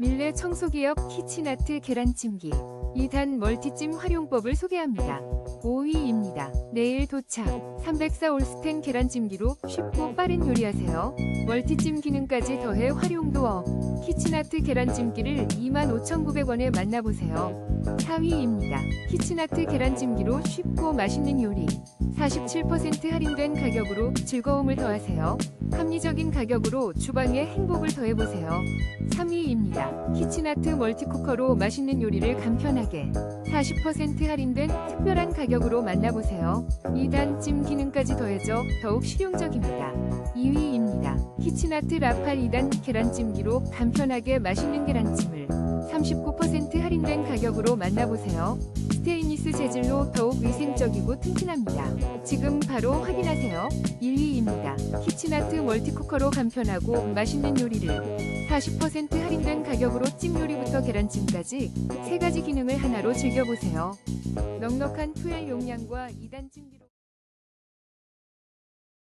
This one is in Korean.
밀레 청소기업 키치나트 계란찜기 2단 멀티찜 활용법을 소개합니다. 5위입니다. 내일 도착 304 올스텐 계란찜기로 쉽고 빠른 요리하세요. 멀티찜 기능까지 더해 활용도 업 키치나트 계란찜기를 25,900원에 만나보세요. 4위입니다. 키치나트 계란찜기로 쉽고 맛있는 요리 47% 할인된 가격으로 즐거움을 더하세요. 합리적인 가격으로 주방에 행복을 더해보세요. 3위입니다. 키치나트 멀티쿠커로 맛있는 요리를 간편하게 40% 할인된 특별한 가격으로 만나보세요. 2단 찜 기능까지 더해져 더욱 실용적입니다. 2위입니다. 키치나트 라팔 2단 계란찜기로 간편하게 맛있는 계란찜을 39% 할인된 가격으로 만나보세요. 스테인리스 재질로 더욱 위생적이고 튼튼합니다. 지금 바로 확인하세요. 1위입니다. 키치나트 멀티쿠커로 간편하고 맛있는 요리를 40% 할인된 가격으로 찜 요리부터 계란찜까지 세 가지 기능을 하나로 즐겨보세요. 넉넉한 푸엘 용량과 2단 찜기로